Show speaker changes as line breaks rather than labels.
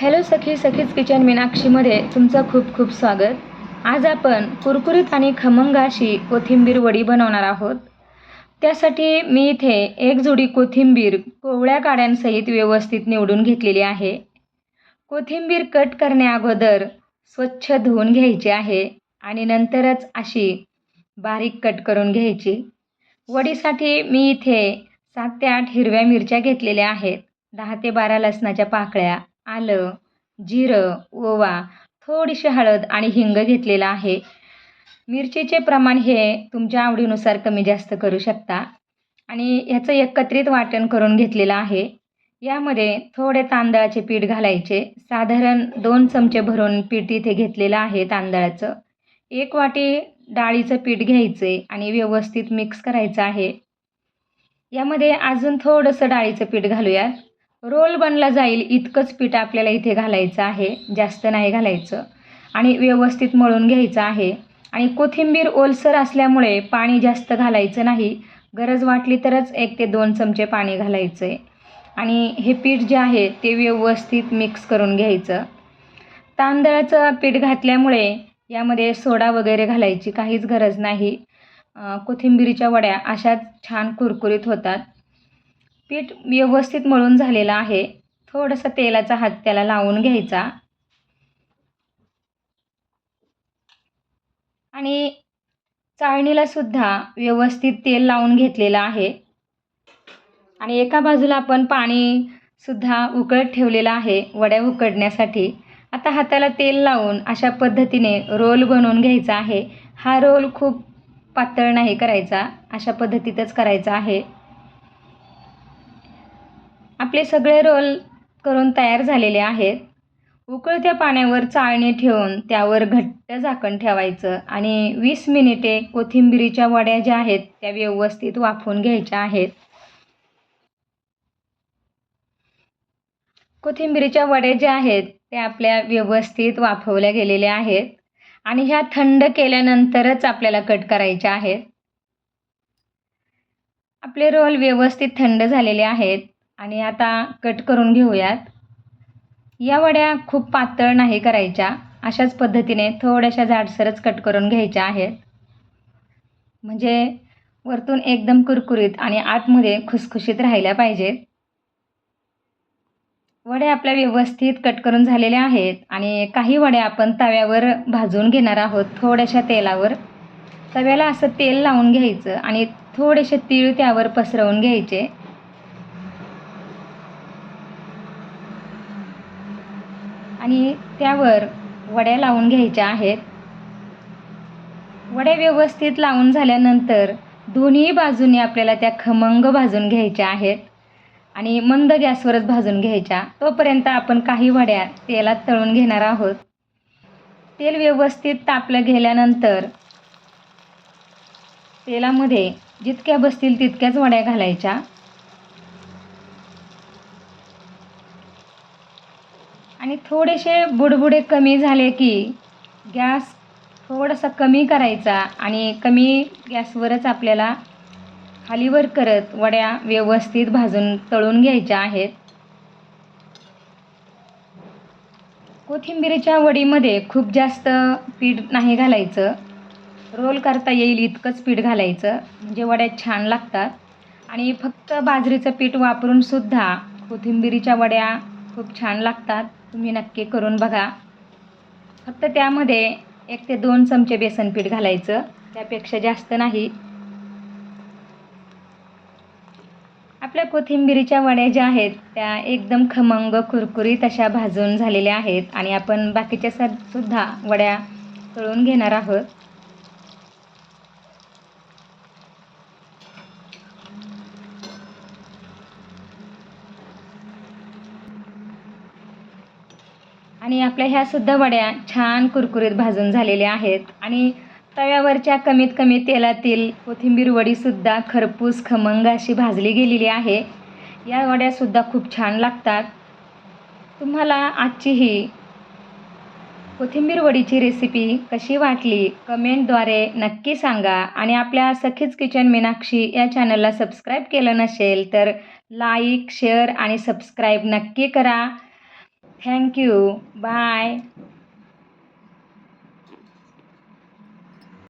Hello सखी सखीच kitchen मीनाक्षीमध्ये तुमचं खूप खूप स्वागत. आज आपण कुरकुरीत आणि खमंग अशी कोथिंबीर वडी बनवणार आहोत. त्यासाठी मी इथे एक जोडी कोथिंबीर कोवळ्या काड्यांसहित व्यवस्थित निवडून घेतलेली आहे. कोथिंबीर कट करण्याअगोदर स्वच्छ धुवून घ्यायची आहे आणि नंतरच अशी बारीक कट करून घ्यायची. वडीसाठी मी इथे सात ते आठ हिरव्या मिरच्या घेतलेल्या आहेत. दहा ते बारा लसणाच्या पाकळ्या आलं जिरं ओवा थोडीशी हळद आणि हिंग घेतलेलं आहे. मिरचीचे प्रमाण हे तुमच्या आवडीनुसार कमी जास्त करू शकता. आणि ह्याचं एकत्रित वाटण करून घेतलेलं आहे. यामध्ये थोडे तांदळाचे पीठ घालायचे. साधारण दोन चमचे भरून पीठ इथे घेतलेलं आहे तांदळाचं. एक वाटी डाळीचं पीठ घ्यायचं आहे आणि व्यवस्थित मिक्स करायचं आहे. यामध्ये अजून थोडंसं डाळीचं पीठ घालूयात. रोल बनला जाईल इतकंच पीठ आपल्याला इथे घालायचं आहे जास्त नाही घालायचं. आणि व्यवस्थित मळून घ्यायचं आहे. आणि कोथिंबीर ओलसर असल्यामुळे पाणी जास्त घालायचं नाही. गरज वाटली तरच एक ते दोन चमचे पाणी घालायचं आहे आणि हे पीठ जे आहे ते व्यवस्थित मिक्स करून घ्यायचं. तांदळाचं पीठ घातल्यामुळे यामध्ये सोडा वगैरे घालायची काहीच गरज नाही. कोथिंबीरीच्या वड्या अशाच छान कुरकुरीत होतात. पीठ व्यवस्थित मळून झालेलं आहे. थोडंसं तेलाचा हात त्याला लावून घ्यायचा. आणि चाळणीला सुद्धा व्यवस्थित तेल लावून घेतलेलं आहे. आणि एका बाजूला आपण पाणी सुद्धा उकळत ठेवलेलं आहे वड्या उकडण्यासाठी. आता हाताला तेल लावून अशा पद्धतीने रोल बनवून घ्यायचा आहे. हा रोल खूप पातळ नाही करायचा अशा पद्धतीतच करायचा आहे. आपले सगळे रोल करून तयार झालेले आहेत. उकळत्या पाण्यावर चाळणी ठेवून त्यावर घट्ट झाकण ठेवायचं आणि वीस मिनिटे कोथिंबिरीच्या वड्या ज्या आहेत त्या व्यवस्थित वाफवून घ्यायच्या आहेत. कोथिंबिरीच्या वड्या ज्या आहेत त्या आपल्या व्यवस्थित वाफवल्या गेलेल्या आहेत आणि ह्या थंड केल्यानंतरच आपल्याला कट करायच्या आहेत. आपले रोल व्यवस्थित थंड झालेले आहेत. आणि आता कट करून घेऊयात. या वड्या खूप पातळ नाही करायच्या. अशाच पद्धतीने थोड्याशा जाडसरच कट करून घ्यायच्या आहेत. म्हणजे वरतून एकदम कुरकुरीत आणि आतमध्ये खुसखुशीत राहिल्या पाहिजेत. वड्या आपल्या व्यवस्थित कट करून झालेल्या आहेत आणि काही वड्या आपण तव्यावर भाजून घेणार आहोत थोड्याशा तेलावर. तव्याला असं तेल लावून घ्यायचं आणि थोडेसे तीळ त्यावर पसरवून घ्यायचे. आणि त्यावर वड्या लावून घ्यायच्या आहेत. वड्या व्यवस्थित लावून झाल्यानंतर दोन्ही बाजूने आपल्याला त्या खमंग भाजून घ्यायच्या आहेत आणि मंद गॅसवरच भाजून घ्यायच्या. तोपर्यंत आपण काही वड्या तेलात तळून घेणार आहोत. तेल व्यवस्थित तापलं गेल्यानंतर तेलामध्ये जितक्या बसतील तितक्याच वड्या घालायच्या. आणि थोडेसे बुडबुडे कमी झाले की गॅस थोडासा कमी करायचा आणि कमी गॅसवरच आपल्याला खालीवर करत वड्या व्यवस्थित भाजून तळून घ्यायच्या आहेत. कोथिंबिरीच्या वडीमध्ये खूप जास्त पीठ नाही घालायचं. रोल करता येईल इतकंच पीठ घालायचं म्हणजे वड्या छान लागतात. आणि फक्त बाजरीचं पीठ वापरून सुद्धा कोथिंबिरीच्या वड्या खूप छान लागतात. तुम्ही नक्की करून बघा. फक्त त्यामध्ये एक ते दोन चमचे बेसन पीठ घालायचं. त्यापेक्षा जास्त नाही. आपल्या कोथिंबिरीच्या वड्या ज्या आहेत त्या एकदम खमंग कुरकुरीत अशा भाजून झालेल्या आहेत. आणि आपण बाकीच्या स सुद्धा वड्या तळून घेणार आहोत. आणि आपल्या ह्या सुद्धा वड्या छान कुरकुरीत भाजून झालेल्या आहेत. आणि तव्यावरच्या कमीत कमी तेलातील कोथिंबीर वडीसुद्धा खरपूस खमंग अशी भाजली गेलेली आहे. या वड्यासुद्धा खूप छान लागतात. तुम्हाला आजची ही कोथिंबीर वडीची रेसिपी कशी वाटली कमेंटद्वारे नक्की सांगा. आणि आपल्या सखीच किचन मीनाक्षी या चॅनलला सबस्क्राईब केलं नसेल तर लाईक शेअर आणि सबस्क्राईब नक्की करा. Thank you. Bye.